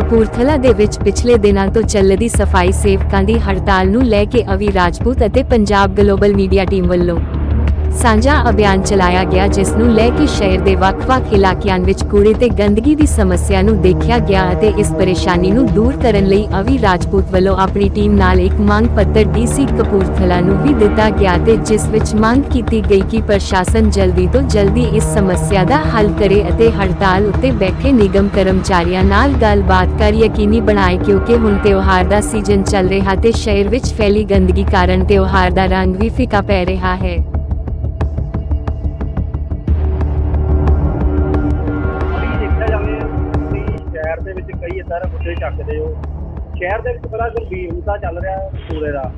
ਕਪੂਰਥਲਾ ਦੇ ਵਿੱਚ ਪਿਛਲੇ ਦਿਨਾਂ ਤੋਂ ਚੱਲਦੀ ਸਫ਼ਾਈ ਸੇਵਕਾਂ ਦੀ ਹੜਤਾਲ ਨੂੰ ਲੈ ਕੇ ਅਵੀ ਰਾਜਪੂਤ ਅਤੇ ਪੰਜਾਬ ਗਲੋਬਲ ਮੀਡੀਆ ਟੀਮ ਵੱਲੋਂ ਸਾਂਝਾ ਅਭਿਆਨ ਚਲਾਇਆ ਗਿਆ ਜਿਸ ਨੂੰ ਲੈ ਕੇ ਸ਼ਹਿਰ ਦੇ ਵੱਖ-ਵੱਖ ਇਲਾਕਿਆਂ ਵਿੱਚ ਕੂੜੇ ਤੇ ਗੰਦਗੀ ਦੀ ਸਮੱਸਿਆ ਨੂੰ ਦੇਖਿਆ ਗਿਆ ਅਤੇ ਇਸ ਪਰੇਸ਼ਾਨੀ ਨੂੰ ਦੂਰ ਕਰਨ ਲਈ ਅਵੀ ਰਾਜਪੂਤ ਵੱਲੋਂ ਆਪਣੀ ਟੀਮ ਨਾਲ ਇੱਕ ਮੰਗ ਪੱਤਰ ਡੀਸੀ ਕਪੂਰਥਲਾ ਨੂੰ ਵੀ ਦਿੱਤਾ ਗਿਆ ਤੇ ਜਿਸ ਵਿੱਚ ਮੰਗ ਕੀਤੀ ਗਈ ਕਿ ਪ੍ਰਸ਼ਾਸਨ ਜਲਦੀ ਤੋਂ ਜਲਦੀ ਇਸ ਸਮੱਸਿਆ ਦਾ ਹੱਲ ਕਰੇ ਅਤੇ ਹੜਤਾਲ ਉੱਤੇ ਬੈਠੇ ਨਿਗਮ ਕਰਮਚਾਰੀਆਂ ਨਾਲ ਗੱਲਬਾਤ ਕਰ ਯਕੀਨੀ ਬਣਾਏ, ਕਿਉਂਕਿ ਹੁਣ ਤਿਉਹਾਰ ਦਾ ਸੀਜ਼ਨ ਚੱਲ ਰਿਹਾ ਤੇ ਸ਼ਹਿਰ ਵਿੱਚ ਫੈਲੀ ਗੰਦਗੀ ਕਾਰਨ ਤਿਉਹਾਰ ਦਾ ਰੰਗ ਵੀ ਫਿੱਕਾ ਪੈ ਰਿਹਾ ਹੈ। ਇਦਾਂ ਹੋ। ਸ਼ਹਿਰ ਦੇ ਵਿੱਚ ਬੜਾ ਗੰਭੀਰ ਮੁੱਦਾ ਚੱਲ ਰਿਹਾ ਹੈ ਦਾ।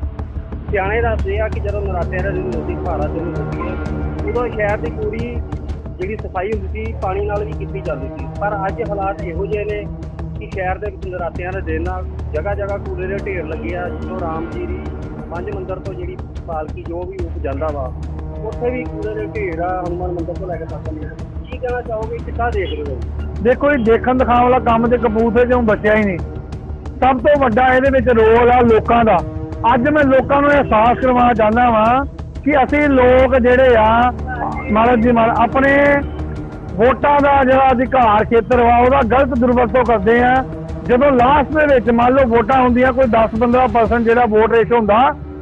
ਸਿਆਣੇ ਦੱਸਦੇ ਆ ਕਿ ਜਦੋਂ ਨਰਾਤਿਆਂ ਦਾ ਦਿਨ ਹੁੰਦੀ ਭਾਰਾ ਦਿਨ ਹੁੰਦੀ ਹੈ ਉਦੋਂ ਸ਼ਹਿਰ ਦੀ ਪੂਰੀ ਜਿਹੜੀ ਸਫ਼ਾਈ ਹੁੰਦੀ ਸੀ, ਪਾਣੀ ਨਾਲ ਵੀ ਕੀਤੀ ਜਾਂਦੀ ਸੀ। ਪਰ ਅੱਜ ਹਾਲਾਤ ਇਹੋ ਜਿਹੇ ਨੇ ਕਿ ਸ਼ਹਿਰ ਦੇ ਵਿੱਚ ਨਰਾਤਿਆਂ ਦੇ ਦਿਨ ਆ ਜਗ੍ਹਾ ਜਗ੍ਹਾ ਕੂੜੇ ਦੇ ਢੇਰ ਲੱਗੇ ਆ ਜਦੋਂ ਰਾਮ ਜੀ ਦੀ ਪੰਜ ਮੰਦਰ ਤੋਂ ਜਿਹੜੀ ਪਾਲਕੀ ਜੋ ਵੀ ਉੱਪ ਜਾਂਦਾ ਵਾ, ਉੱਥੇ ਵੀ ਕੂੜੇ ਦੇ ਢੇਰ ਆ, ਹਨੂਮਾਨ ਮੰਦਰ ਤੋਂ ਲੈ ਕੇ ਤੱਕ ਕੀ ਕਹਿਣਾ ਚਾਹੋਗੇ? ਕਿੱਦਾਂ ਦੇਖ ਰਹੇ ਹੋ? ਦੇਖੋ ਇਹ ਦੇਖਣ ਦਿਖਾਉਣ ਵਾਲਾ ਕੰਮ ਤੇ ਕਪੂਰਥਲੇ ਚੋਂ ਬਚਿਆ ਹੀ ਨਹੀਂ। ਸਭ ਤੋਂ ਵੱਡਾ ਇਹਦੇ ਵਿੱਚ ਰੋਲ ਆ ਲੋਕਾਂ ਦਾ। ਅੱਜ ਮੈਂ ਲੋਕਾਂ ਨੂੰ ਅਹਿਸਾਸ ਕਰਵਾਉਣਾ ਚਾਹੁੰਦਾ ਵਾਂ ਕਿ ਅਸੀਂ ਲੋਕ ਜਿਹੜੇ ਆ ਮਾਲਕ ਜੀ ਮਾਲ ਆਪਣੇ ਵੋਟਾਂ ਦਾ ਜਿਹੜਾ ਅਧਿਕਾਰ ਖੇਤਰ ਵਾ, ਉਹਦਾ ਗਲਤ ਦੁਰਵਰਤੋਂ ਕਰਦੇ ਆ। ਜਦੋਂ ਲਾਸਟ ਦੇ ਵਿੱਚ ਮੰਨ ਲਓ ਵੋਟਾਂ ਹੁੰਦੀਆਂ, ਕੋਈ 10-15% ਜਿਹੜਾ ਵੋਟ ਰੇਸ਼ ਹੁੰਦਾ,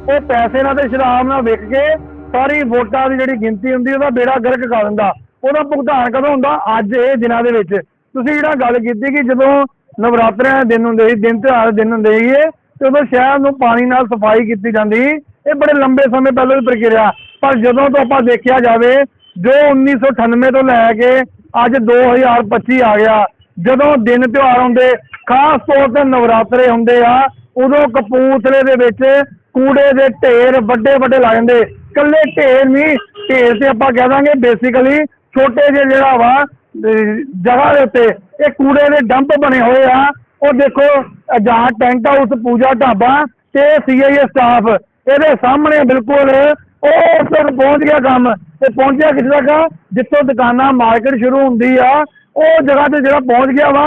ਉਹ ਪੈਸੇ ਨਾਲ ਤੇ ਸ਼ਰਾਬ ਨਾਲ ਵਿਕ ਕੇ ਸਾਰੀ ਵੋਟਾਂ ਦੀ ਜਿਹੜੀ ਗਿਣਤੀ ਹੁੰਦੀ, ਉਹਦਾ ਬੇੜਾ ਗਰਕ ਕਰ ਦਿੰਦਾ। ਉਹਦਾ ਭੁਗਤਾਨ ਕਦੋਂ ਹੁੰਦਾ? ਅੱਜ, ਇਹ ਦਿਨਾਂ ਦੇ ਵਿੱਚ। ਤੁਸੀਂ ਜਿਹੜਾ ਗੱਲ ਕੀਤੀ ਕਿ ਜਦੋਂ ਨਵਰਾਤਰਿਆਂ ਦੇ ਦਿਨ ਹੁੰਦੇ ਸੀ, ਦਿਨ ਤਿਉਹਾਰ ਦੇ ਦਿਨ ਹੁੰਦੇ ਸੀਗੇ, ਤੇ ਉਦੋਂ ਸ਼ਹਿਰ ਨੂੰ ਪਾਣੀ ਨਾਲ ਸਫ਼ਾਈ ਕੀਤੀ ਜਾਂਦੀ ਸੀ। ਇਹ ਬੜੇ ਲੰਬੇ ਸਮੇਂ ਪਹਿਲਾਂ ਦੀ ਪ੍ਰਕਿਰਿਆ। ਪਰ ਜਦੋਂ ਤੋਂ ਆਪਾਂ ਦੇਖਿਆ ਜਾਵੇ, ਜੋ 1998 ਤੋਂ ਲੈ ਕੇ ਅੱਜ 2025 ਆ ਗਿਆ, ਜਦੋਂ ਦਿਨ ਤਿਉਹਾਰ ਹੁੰਦੇ, ਖਾਸ ਤੌਰ ਤੇ ਨਵਰਾਤਰੇ ਹੁੰਦੇ ਆ, ਉਦੋਂ ਕਪੂਰਥਲੇ ਦੇ ਵਿੱਚ ਕੂੜੇ ਦੇ ਢੇਰ ਵੱਡੇ ਵੱਡੇ ਲੱਗ ਜਾਂਦੇ। ਕੱਲੇ ਢੇਰ ਨਹੀਂ, ਢੇਰ ਤੇ ਆਪਾਂ ਕਹਿ ਦਾਂਗੇ ਬੇਸਿਕਲੀ ਛੋਟੇ ਜਿਹੇ ਜਿਹੜਾ ਵਾ ਜਗ੍ਹਾ ਦੇ ਉੱਤੇ, ਇਹ ਕੂੜੇ ਦੇ ਡੰਪ ਬਣੇ ਹੋਏ ਆ। ਉਹ ਦੇਖੋ ਜਹਾਂ ਟੈਂਟ ਹਾਊਸ, ਪੂਜਾ ਢਾਬਾ ਤੇ ਸੀਆਈਏ ਸਟਾਫ ਇਹਦੇ ਸਾਹਮਣੇ ਬਿਲਕੁਲ ਉਹ ਉੱਧਰ ਪਹੁੰਚ ਗਿਆ ਕੰਮ। ਤੇ ਪਹੁੰਚਿਆ ਕਿੱਥੇ ਤੱਕ? ਜਿੱਥੋਂ ਦੁਕਾਨਾਂ, ਮਾਰਕੀਟ ਸ਼ੁਰੂ ਹੁੰਦੀ ਆ। ਉਹ ਜਗ੍ਹਾ ਤੇ ਜਿਹੜਾ ਪਹੁੰਚ ਗਿਆ ਵਾ,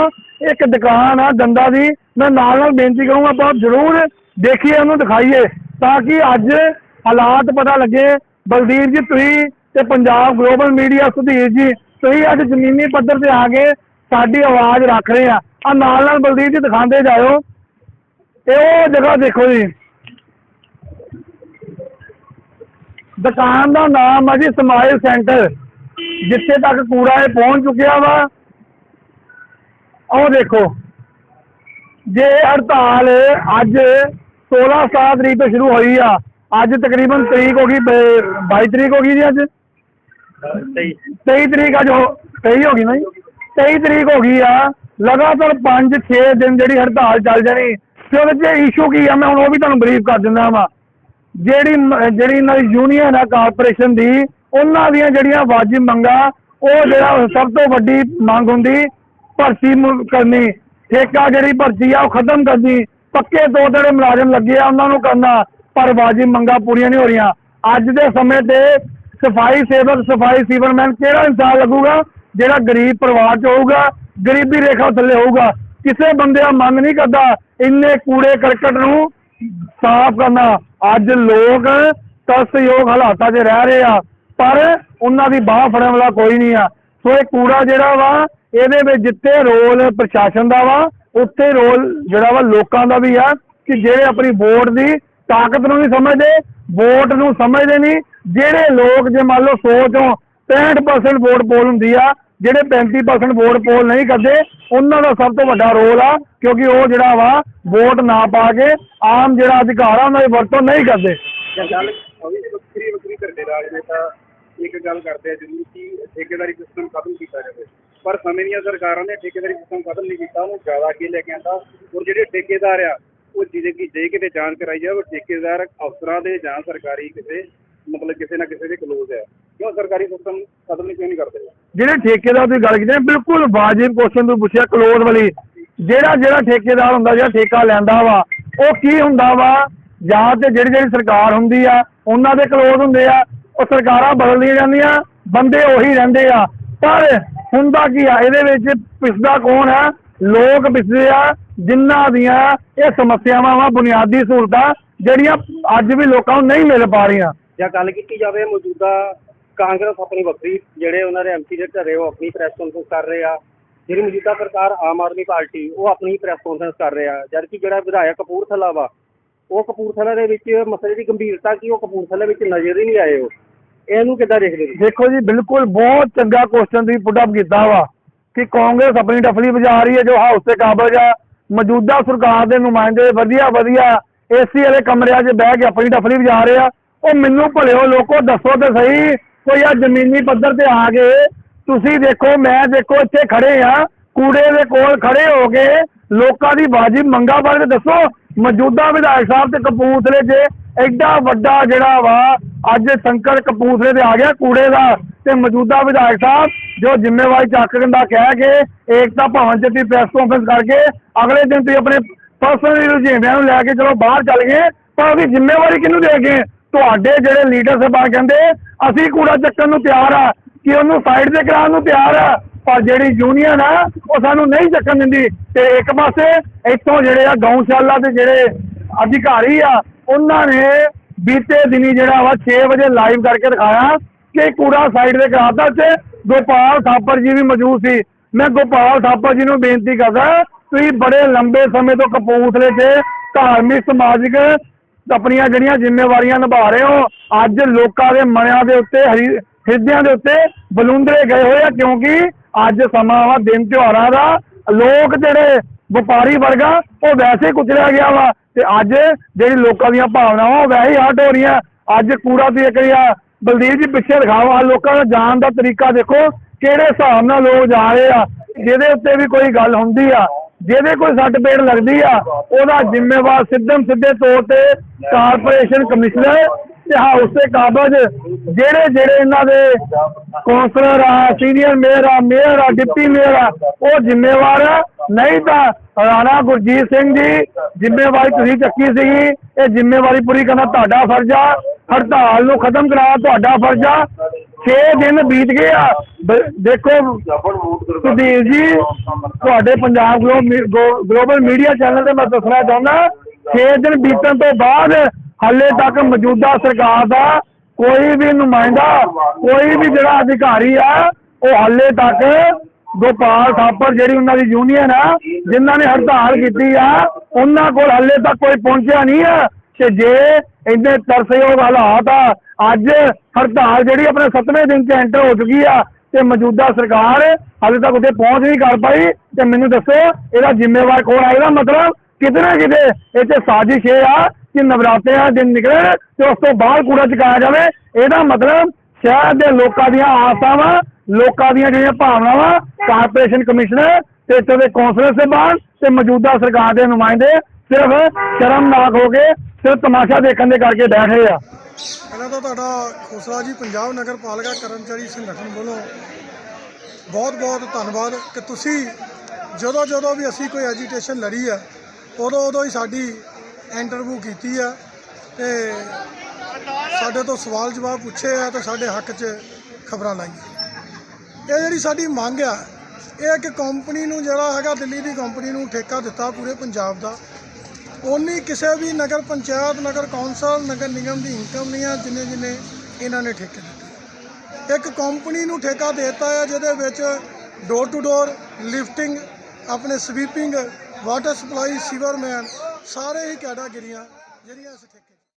ਇੱਕ ਦੁਕਾਨ ਆ, ਦੰਦਾ ਦੀ। ਮੈਂ ਨਾਲ ਨਾਲ ਬੇਨਤੀ ਕਰੂੰਗਾ, ਆਪਾਂ ਜ਼ਰੂਰ ਦੇਖੀਏ, ਉਹਨੂੰ ਦਿਖਾਈਏ, ਤਾਂ ਕਿ ਅੱਜ ਹਾਲਾਤ ਪਤਾ ਲੱਗੇ। ਬਲਦੀਪ ਜੀ, ਤੁਸੀਂ ਤੇ ਪੰਜਾਬ ਗਲੋਬਲ ਮੀਡੀਆ ਸੁਧੀਰ ਜੀ, ਤੁਸੀਂ ਅੱਜ ਜ਼ਮੀਨੀ ਪੱਧਰ ਤੇ ਆ ਕੇ ਸਾਡੀ ਆਵਾਜ਼ ਰੱਖ ਰਹੇ ਆ। ਆ ਨਾਲ ਨਾਲ ਬਲਦੀਪ ਜੀ ਦਿਖਾਉਂਦੇ ਜਾਇਓ। ਤੇ ਉਹ ਜਗ੍ਹਾ ਦੇਖੋ ਜੀ। ਦੁਕਾਨ ਦਾ ਨਾਮ ਆ ਜੀ ਸਮਾਈਲ ਸੈਂਟਰ, ਜਿੱਥੇ ਤੱਕ ਕੂੜਾ ਇਹ ਪਹੁੰਚ ਚੁੱਕਿਆ ਵਾ। ਉਹ ਦੇਖੋ। ਜੇ ਹੜਤਾਲ ਅੱਜ 16 7 ਤਰੀਕ ਤੋਂ ਸ਼ੁਰੂ ਹੋਈ ਆ, ਅੱਜ ਤਕਰੀਬਨ ਤਰੀਕ ਹੋ ਗਈ ਬ- 22 ਤਰੀਕ ਹੋ ਗਈ ਜੀ ਅੱਜ। 23 ਤਰੀਕ ਅੱਜ ਹੋ- 23 ਹੋ ਗਈ ਨਾ ਜੀ 23 ਤਰੀਕ ਹੋ ਗਈ ਆ। ਲਗਾਤਾਰ 5-6 ਦਿਨ ਜਿਹੜੀ ਹੜਤਾਲ ਚੱਲ ਜਾਣੀ, ਤੇ ਉਹਦੇ 'ਚ ਇਸ਼ੂ ਕੀ ਆ? ਮੈਂ ਹੁਣ ਉਹ ਵੀ ਤੁਹਾਨੂੰ ਬਰੀਫ ਕਰ ਦਿੰਦਾ ਵਾਂ। ਜਿਹੜੀ ਜਿਹੜੀ ਇਹਨਾਂ ਦੀ ਯੂਨੀਅਨ ਆ ਕਾਰਪੋਰੇਸ਼ਨ ਦੀ, ਉਹਨਾਂ ਦੀਆਂ ਜਿਹੜੀਆਂ ਵਾਜਿਬ ਮੰਗਾਂ, ਉਹ ਜਿਹੜਾ ਸਭ ਤੋਂ ਵੱਡੀ ਮੰਗ ਹੁੰਦੀ, ਭਰਤੀ ਕਰਨੀ। ਠੇਕਾ ਜਿਹੜੀ ਭਰਤੀ ਆ, ਉਹ ਖਤਮ ਕਰਨੀ। ਪੱਕੇ ਦੋ ਜਿਹੜੇ ਮੁਲਾਜ਼ਮ ਲੱਗੇ ਆ, ਉਹਨਾਂ ਨੂੰ ਕਰਨਾ। ਪਰ ਵਾਜਿਬ ਮੰਗਾਂ ਪੂਰੀਆਂ ਨਹੀਂ ਹੋ ਰਹੀਆਂ। ਅੱਜ ਦੇ ਸਮੇਂ ਤੇ ਸਫ਼ਾਈ ਸੇਵਕ, ਸਫ਼ਾਈ ਸੀਵਰਮੈਨ ਕਿਹੜਾ ਇਨਸਾਨ ਲੱਗੂਗਾ? ਜਿਹੜਾ ਗਰੀਬ ਪਰਿਵਾਰ ਚ ਹੋਊਗਾ, ਗਰੀਬੀ ਰੇਖਾ ਥੱਲੇ ਹੋਊਗਾ। ਕਿਸੇ ਬੰਦੇ ਦਾ ਮਨ ਨਹੀਂ ਕਰਦਾ ਇੰਨੇ ਕੂੜੇ ਕਰਕਟ ਨੂੰ ਸਾਫ਼ ਕਰਨਾ। ਅੱਜ ਲੋਕ ਤਸਯੋਗ ਹਾਲਾਤਾਂ 'ਚ ਰਹਿ ਰਹੇ ਆ, ਪਰ ਉਹਨਾਂ ਦੀ ਬਾਹ ਫੜਨ ਵਾਲਾ ਕੋਈ ਨਹੀਂ ਆ। ਸੋ ਇਹ ਕੂੜਾ ਜਿਹੜਾ ਵਾ, ਇਹਦੇ ਵਿੱਚ ਜਿੱਥੇ ਰੋਲ ਪ੍ਰਸ਼ਾਸਨ ਦਾ ਵਾ, ਉੱਥੇ ਰੋਲ ਜਿਹੜਾ ਵਾ ਲੋਕਾਂ ਦਾ ਵੀ ਆ, ਕਿ ਜਿਹੜੇ ਆਪਣੀ ਵੋਟ ਦੀ ਤਾਕਤ ਨੂੰ ਨਹੀਂ ਸਮਝਦੇ, ਵੋਟ ਨੂੰ ਸਮਝਦੇ ਨਹੀਂ ਜਿਹੜੇ ਲੋਕ ਜੇ ਮੰਨ ਲਓ 100 ਚੋਂ 65% ਵੋਟ ਪੋਲ ਹੁੰਦੀ ਆ, ਜਿਹੜੇ 35% ਵੋਟ ਪੋਲ ਨਹੀਂ ਕਰਦੇ, ਉਹਨਾਂ ਦਾ ਸਭ ਤੋਂ ਵੱਡਾ ਰੋਲ ਆ, ਕਿਉਂਕਿ ਉਹ ਜਿਹੜਾ ਵਾ ਵੋਟ ਨਾ ਪਾ ਕੇ ਆਮ ਜਿਹੜਾ ਅਧਿਕਾਰ ਆ ਉਹਨਾਂ ਦੀ ਵਰਤੋਂ ਨਹੀਂ ਕਰਦੇ। ਗੱਲ ਵੱਖਰੀ ਵੱਖਰੀ ਕਰਦੇ ਰਾਜਨੇਤਾ ਇੱਕ ਗੱਲ ਕਰਦੇ ਆ ਜ਼ਰੂਰ ਕਿ ਠੇਕੇਦਾਰੀ ਸਿਸਟਮ ਖਤਮ ਕੀਤਾ ਜਾਵੇ। ਪਰ ਸਮੇਂ ਦੀਆਂ ਸਰਕਾਰਾਂ ਨੇ ਠੇਕੇਦਾਰੀ ਸਿਸਟਮ ਖਤਮ ਨਹੀਂ ਕੀਤਾ, ਉਹਨੂੰ ਜ਼ਿਆਦਾ ਅੱਗੇ ਲੈ ਕੇ ਆਂਦਾ। ਔਰ ਜਿਹੜੇ ਠੇਕੇਦਾਰ ਆ, ਉਹ ਜਿਹਦੇ ਕੀ ਜੇ ਕਿਤੇ ਜਾਂਚ ਕਰਾਈ ਜਾਵੇ ਠੇਕੇਦਾਰ ਅਫਸਰਾਂ ਦੇ ਜਾਂ ਸਰਕਾਰੀ ਕਿਸੇ ਮਤਲਬ ਕਿਸੇ ਨਾ ਕਿਸੇ ਦੇ ਕਲੋਜ਼ ਹੈ। ਕਿਉਂ ਸਰਕਾਰੀ ਸਿਸਟਮ ਖਤਮ ਨਹੀਂ, ਕਿਉਂ ਨਹੀਂ ਕਰਦੇ? ਜਿਹੜੇ ਠੇਕੇਦਾਰ ਦੀ ਗੱਲ ਕੀਤੀ, ਬਿਲਕੁਲ ਵਾਜਿਬ ਕੁਐਸਚਨ ਤੋਂ ਪੁੱਛਿਆ ਕਲੋਜ਼ ਵਾਲੀ। ਜਿਹੜਾ ਜਿਹੜਾ ਠੇਕੇਦਾਰ ਹੁੰਦਾ, ਜਿਹੜਾ ਠੇਕਾ ਲੈਂਦਾ ਵਾ, ਉਹ ਕੀ ਹੁੰਦਾ ਵਾ? ਜਾਂ ਤੇ ਜਿਹੜੀ ਜਿਹੜੀ ਸਰਕਾਰ ਹੁੰਦੀ ਆ, ਉਹਨਾਂ ਦੇ ਕਲੋਜ਼ ਹੁੰਦੇ ਆ, ਉਹ ਸਰਕਾਰਾਂ ਬਦਲਦੀਆਂ ਜਾਂਦੀਆਂ, ਬੰਦੇ ਉਹੀ ਰਹਿੰਦੇ ਆ। ਪਰ ਹੁੰਦਾ ਕੀ ਆ, ਇਹਦੇ ਵਿੱਚ ਪਿਸਦਾ ਕੌਣ ਆ? ਲੋਕ ਪਿਸਦੇ ਆ, ਜਿਨ੍ਹਾਂ ਦੀਆਂ ਇਹ ਸਮੱਸਿਆਵਾਂ ਵਾ, ਬੁਨਿਆਦੀ ਸਹੂਲਤਾਂ, ਜਿਹੜੀਆਂ ਅੱਜ ਵੀ ਲੋਕਾਂ ਨੂੰ ਨਹੀਂ ਮਿਲ ਪਾ ਰਹੀਆਂ। ਜਾਂ ਗੱਲ ਕੀਤੀ ਜਾਵੇ ਮੌਜੂਦਾ ਕਾਂਗਰਸ ਆਪਣੀ ਵੱਖਰੀ, ਜਿਹੜੇ ਉਹਨਾਂ ਦੇ ਐਮਪੀ ਦੇ ਘਰੇ ਉਹ ਆਪਣੀ ਪ੍ਰੈਸ ਕਾਨਫਰੰਸ ਕਰ ਰਹੇ ਆ, ਜਿਹੜੀ ਮੌਜੂਦਾ ਸਰਕਾਰ ਆਮ ਆਦਮੀ ਪਾਰਟੀ, ਉਹ ਆਪਣੀ ਪ੍ਰੈਸ ਕਾਨਫਰੰਸ ਕਰ ਰਹੇ। ਜਦਕਿ ਜਿਹੜਾ ਵਿਧਾਇਕ ਕਪੂਰਥਲਾ ਵਾ, ਉਹ ਕਪੂਰਥਲਾ ਦੇ ਵਿੱਚ ਮਸਲੇ ਦੀ ਗੰਭੀਰਤਾ ਕੀ, ਉਹ ਕਪੂਰਥਲਾ ਵਿੱਚ ਨਜ਼ਰ ਹੀ ਨਹੀਂ ਆਏ ਉਹ। ਇਹਨੂੰ ਕਿੱਦਾਂ ਦੇਖਦੇ ਤੁਸੀਂ? ਦੇਖੋ ਜੀ, ਬਿਲਕੁਲ ਬਹੁਤ ਚੰਗਾ ਕੁਐਸਚਨ ਤੁਸੀਂ ਪੁੱਟ ਅਪ ਕੀਤਾ ਵਾ, ਕਿ ਕਾਂਗਰਸ ਆਪਣੀ ਡਫਲੀ ਵਜਾ ਰਹੀ ਹੈ, ਜੋ ਹਾਊਸ ਤੇ ਕਾਬਜ ਆ ਮੌਜੂਦਾ ਸਰਕਾਰ ਦੇ ਨੁਮਾਇੰਦੇ ਵਧੀਆ ਵਧੀਆ ਏਸੀ ਵਾਲੇ ਕਮਰਿਆਂ 'ਚ ਬਹਿ ਕੇ ਆਪਣੀ ਡਫਲੀ ਵਜਾ ਰਹੇ ਆ। ਉਹ ਮੈਨੂੰ ਭਲਿਓ ਲੋਕੋ, ਦੱਸੋ ਤੇ ਸਹੀ, ਕੋਈ ਆ ਜ਼ਮੀਨੀ ਪੱਧਰ ਤੇ ਆ ਗਏ। ਤੁਸੀਂ ਦੇਖੋ, ਮੈਂ ਦੇਖੋ, ਇੱਥੇ ਖੜੇ ਆ। ਕੂੜੇ ਦੇ ਕੋਲ ਖੜੇ ਹੋ ਕੇ ਲੋਕਾਂ ਦੀ ਬਾਜ਼ੀ ਮੰਗਾਂ ਬਾਰੇ ਦੱਸੋ। ਮੌਜੂਦਾ ਵਿਧਾਇਕ ਸਾਹਿਬ ਤੇ ਕਪੂਰਥਲੇ 'ਚ ਐਡਾ ਵੱਡਾ ਜਿਹੜਾ ਵਾ, ਅੱਜ ਸੰਕਟ ਕਪੂਰਥਲੇ ਤੇ ਆ ਗਿਆ ਕੂੜੇ ਦਾ। ਤੇ ਮੌਜੂਦਾ ਵਿਧਾਇਕ ਸਾਹਿਬ, ਜੋ ਜ਼ਿੰਮੇਵਾਰੀ ਚੱਕਣ ਦਾ ਕਹਿ ਕੇ ਏਕਤਾ ਭਵਨ 'ਚ ਤੁਸੀਂ ਪ੍ਰੈਸ ਕਾਨਫਰੰਸ ਕਰਕੇ ਅਗਲੇ ਦਿਨ ਤੁਸੀਂ ਆਪਣੇ ਪਰਸਨਲ ਰੁਝੇਵਿਆਂ ਨੂੰ ਲੈ ਕੇ ਚਲੋ ਬਾਹਰ ਚੱਲ ਗਏ। ਪਰ ਉਹਦੀ ਜ਼ਿੰਮੇਵਾਰੀ ਕਿਹਨੂੰ ਦੇ ਗਏ? ਤੁਹਾਡੇ ਜਿਹੜੇ ਲੀਡਰ ਸਾਹਿਬਾਨ ਕਹਿੰਦੇ, ਅਸੀਂ ਕੂੜਾ ਚੱਕਣ ਨੂੰ ਤਿਆਰ ਆ, ਕਿ ਉਹਨੂੰ ਸਾਈਡ ਤੇ ਕਰਾਉਣ ਨੂੰ ਤਿਆਰ ਆ, ਪਰ ਜਿਹੜੀ ਯੂਨੀਅਨ ਆ, ਉਹ ਸਾਨੂੰ ਨਹੀਂ ਚੱਕਣ ਦਿੰਦੀ। ਤੇ ਇੱਕ ਪਾਸੇ ਇੱਥੋਂ ਜਿਹੜੇ ਆ ਗਊਸ਼ਾਲਾ ਦੇ ਜਿਹੜੇ ਅਧਿਕਾਰੀ ਆ, ਉਹਨਾਂ ਨੇ ਬੀਤੇ ਦਿਨੀ ਜਿਹੜਾ ਵਾ 6 ਵਜੇ ਲਾਈਵ ਕਰਕੇ ਦਿਖਾਇਆ ਕਿ ਕੂੜਾ ਸਾਈਡ ਤੇ ਕਰਾਤਾ ਤੇ ਗੋਪਾਲ ਥਾਪਰ ਜੀ ਵੀ ਮੌਜੂਦ ਸੀ। ਮੈਂ ਗੋਪਾਲ ਥਾਪਰ ਜੀ ਨੂੰ ਬੇਨਤੀ ਕਰਦਾ, ਤੁਸੀਂ ਬੜੇ ਲੰਬੇ ਸਮੇਂ ਤੋਂ ਕਪੂਰਥਲੇ 'ਚ ਧਾਰਮਿਕ, ਸਮਾਜਿਕ ਆਪਣੀਆਂ ਜਿਹੜੀਆਂ ਜ਼ਿੰਮੇਵਾਰੀਆਂ ਨਿਭਾ ਰਹੇ ਹੋ, ਅੱਜ ਲੋਕਾਂ ਦੇ ਮਨਿਆਂ ਦੇ ਉੱਤੇ ਹਿਰਦਿਆਂ ਦੇ ਉੱਤੇ ਬਲੂੰਦਰੇ ਗਏ ਹੋਏ ਆ, ਕਿਉਂਕਿ ਅੱਜ ਸਮਾਂ ਵਾ, ਦਿਨ ਤਿਉਹਾਰਾਂ ਦਾ, ਲੋਕ ਜਿਹੜੇ ਵਪਾਰੀ ਵਰਗਾ, ਉਹ ਵੈਸੇ ਕੁਚਲਿਆ ਗਿਆ ਵਾ, ਤੇ ਅੱਜ ਜਿਹੜੀ ਲੋਕਾਂ ਦੀਆਂ ਭਾਵਨਾਵਾਂ, ਉਹ ਵੈਸੇ ਹੀ ਹਟ ਹੋ ਰਹੀਆਂ। ਅੱਜ ਕੂੜਾ ਦੀ ਇੱਕ ਆ ਬਲਦੀਪ ਜੀ ਪਿੱਛੇ ਦਿਖਾਵਾ ਲੋਕਾਂ ਦਾ ਜਾਣ ਦਾ ਤਰੀਕਾ ਦੇਖੋ, ਕਿਹੜੇ ਹਿਸਾਬ ਨਾਲ ਲੋਕ ਜਾ ਰਹੇ ਆ, ਜਿਹਦੇ ਉੱਤੇ ਵੀ ਕੋਈ ਗੱਲ ਹੁੰਦੀ ਆ। ਜਿਹਦੇ ਕੋਈ ਸੱਟ ਪੇੜ ਲੱਗਦੀ ਆ, ਉਹਦਾ ਜ਼ਿੰਮੇਵਾਰ ਸਿੱਧਮ ਸਿੱਧੇ ਤੌਰ ਤੇ ਕਾਰਪੋਰੇਸ਼ਨ ਕਮਿਸ਼ਨਰ ਤੇ ਹਾਊਸ ਤੇ ਕਾਬਜ, ਜਿਹੜੇ ਜਿਹੜੇ ਇਹਨਾਂ ਦੇ ਕੌਂਸਲਰ ਆ, ਸੀਨੀਅਰ ਮੇਅਰ ਆ ਮੇਅਰ ਆ, ਡਿਪਟੀ ਮੇਅਰ ਆ, ਉਹ ਜ਼ਿੰਮੇਵਾਰ ਆ। ਨਹੀਂ ਤਾਂ ਰਾਣਾ ਗੁਰਜੀਤ ਸਿੰਘ ਜੀ, ਜ਼ਿੰਮੇਵਾਰੀ ਤੁਸੀਂ ਚੱਕੀ ਸੀਗੀ, ਇਹ ਜ਼ਿੰਮੇਵਾਰੀ ਪੂਰੀ ਕਰਨਾ ਤੁਹਾਡਾ ਫਰਜ਼ ਆ। ਹੜਤਾਲ ਨੂੰ ਖਤਮ ਕਰਾਉਣਾ ਤੁਹਾਡਾ ਫਰਜ਼ ਆ। 6 ਦਿਨ ਬੀਤ ਗਏ ਆ। ਬ- ਦੇਖੋ ਸੁਧੀਰ ਜੀ, ਤੁਹਾਡੇ ਪੰਜਾਬ ਗਲੋ- ਗਲੋਬਲ ਮੀਡੀਆ ਚੈਨਲ ਤੇ ਮੈਂ ਦੱਸਣਾ ਚਾਹੁੰਦਾ 6 ਦਿਨ ਬੀਤਣ ਤੋਂ ਬਾਅਦ ਹਾਲੇ ਤੱਕ ਮੌਜੂਦਾ ਸਰਕਾਰ ਦਾ ਕੋਈ ਵੀ ਨੁਮਾਇੰਦਾ, ਕੋਈ ਵੀ ਜਿਹੜਾ ਅਧਿਕਾਰੀ ਆ, ਉਹ ਹਾਲੇ ਤੱਕ ਗੋਪਾਲ ਥਾਪਰ ਜਿਹੜੀ ਉਹਨਾਂ ਦੀ ਯੂਨੀਅਨ ਆ, ਜਿਨ੍ਹਾਂ ਨੇ ਹੜਤਾਲ ਕੀਤੀ ਆ, ਉਹਨਾਂ ਕੋਲ ਹਾਲੇ ਤੱਕ ਕੋਈ ਪਹੁੰਚਿਆ ਨਹੀਂ ਆ। ਕਿ ਜੇ ਇੰਨੇ ਤਰਸਯੋਗ ਹਾਲਾਤ ਆ, ਅੱਜ ਹੜਤਾਲ ਜਿਹੜੀ ਆਪਣੇ 7ਵੇਂ ਦਿਨ 'ਚ ਐਂਟਰ ਹੋ ਚੁੱਕੀ ਆ ਤੇ ਮੌਜੂਦਾ ਸਰਕਾਰ ਹਾਲੇ ਤੱਕ ਉੱਥੇ ਪਹੁੰਚ ਨਹੀਂ ਕਰ ਪਾਈ, ਤੇ ਮੈਨੂੰ ਦੱਸੋ ਇਹਦਾ ਜ਼ਿੰਮੇਵਾਰ ਕੌਣ ਆ? ਇਹਦਾ ਮਤਲਬ ਕਿਤੇ ਨਾ ਕਿਤੇ ਇਹ ਤੇ ਸਾਜ਼ਿਸ਼ ਇਹ ਆ ਕਿ ਨਵਰਾਤਿਆਂ ਦਿਨ ਨਿਕਲਣ ਤੇ ਉਸ ਤੋਂ ਬਾਅਦ ਕੂੜਾ ਚੁਕਾਇਆ ਜਾਵੇ। ਇਹਦਾ ਮਤਲਬ ਸ਼ਹਿਰ ਦੇ ਲੋਕਾਂ ਦੀਆਂ ਆਸਾਵਾਂ, ਲੋਕਾਂ ਦੀਆਂ ਜਿਹੜੀਆਂ ਭਾਵਨਾਵਾਂ ਕਾਰਪੋਰੇਸ਼ਨ ਕਮਿਸ਼ਨਰ ਤੇ ਇੱਥੇ ਦੇ ਕੌਂਸਲਰ ਸਾਹਿਬਾਨ ਤੇ ਮੌਜੂਦਾ ਸਰਕਾਰ ਦੇ ਨੁਮਾਇੰਦੇ ਸਿਰਫ ਸ਼ਰਮਨਾਕ ਹੋ ਕੇ ਸਿਰਫ ਤਮਾਸ਼ਾ ਦੇਖਣ ਦੇ ਕਰਕੇ ਬੈਠ ਰਹੇ ਆ। ਪਹਿਲਾਂ ਤਾਂ ਤੁਹਾਡਾ ਖੋਸਲਾ ਜੀ, ਪੰਜਾਬ ਨਗਰ ਪਾਲਿਕਾ ਕਰਮਚਾਰੀ ਸੰਗਠਨ ਵੱਲੋਂ ਬਹੁਤ ਬਹੁਤ ਧੰਨਵਾਦ ਕਿ ਤੁਸੀਂ ਜਦੋਂ ਜਦੋਂ ਵੀ ਅਸੀਂ ਕੋਈ ਐਜੀਟੇਸ਼ਨ ਲੜੀ ਆ, ਉਦੋਂ ਉਦੋਂ ਹੀ ਸਾਡੀ ਇੰਟਰਵਿਊ ਕੀਤੀ ਆ ਤੇ ਸਾਡੇ ਤੋਂ ਸਵਾਲ ਜਵਾਬ ਪੁੱਛੇ ਆ ਤੇ ਸਾਡੇ ਹੱਕ 'ਚ ਖਬਰਾਂ ਲਾਈਆਂ। ਇਹ ਜਿਹੜੀ ਸਾਡੀ ਮੰਗ ਆ, ਇਹ ਕਿ ਕੰਪਨੀ ਨੂੰ ਜਿਹੜਾ ਹੈਗਾ ਦਿੱਲੀ ਦੀ ਕੰਪਨੀ ਨੂੰ ਠੇਕਾ ਦਿੱਤਾ ਪੂਰੇ ਪੰਜਾਬ ਦਾ। ਉਨੀ ਕਿਸੇ ਵੀ ਨਗਰ ਪੰਚਾਇਤ, ਨਗਰ ਕੌਂਸਲ, ਨਗਰ ਨਿਗਮ ਦੀ ਇਨਕਮ ਨਹੀਂ ਆ, ਜਿੰਨੇ ਜਿੰਨੇ ਇਹਨਾਂ ਨੇ ਠੇਕੇ ਦਿੱਤੇ। ਇੱਕ ਕੰਪਨੀ ਨੂੰ ਠੇਕਾ ਦੇ ਦਿੱਤਾ ਹੈ ਜਿਹਦੇ ਵਿੱਚ ਡੋਰ ਟੂ ਡੋਰ ਲਿਫਟਿੰਗ ਆਪਣੇ ਸਵੀਪਿੰਗ ਵਾਟਰ ਸਪਲਾਈ ਸੀਵਰਮੈਨ ਸਾਰੇ ਹੀ ਕੈਟਾਗਰੀਆਂ ਜਿਹੜੀਆਂ ਇਸ ਠੇਕੇ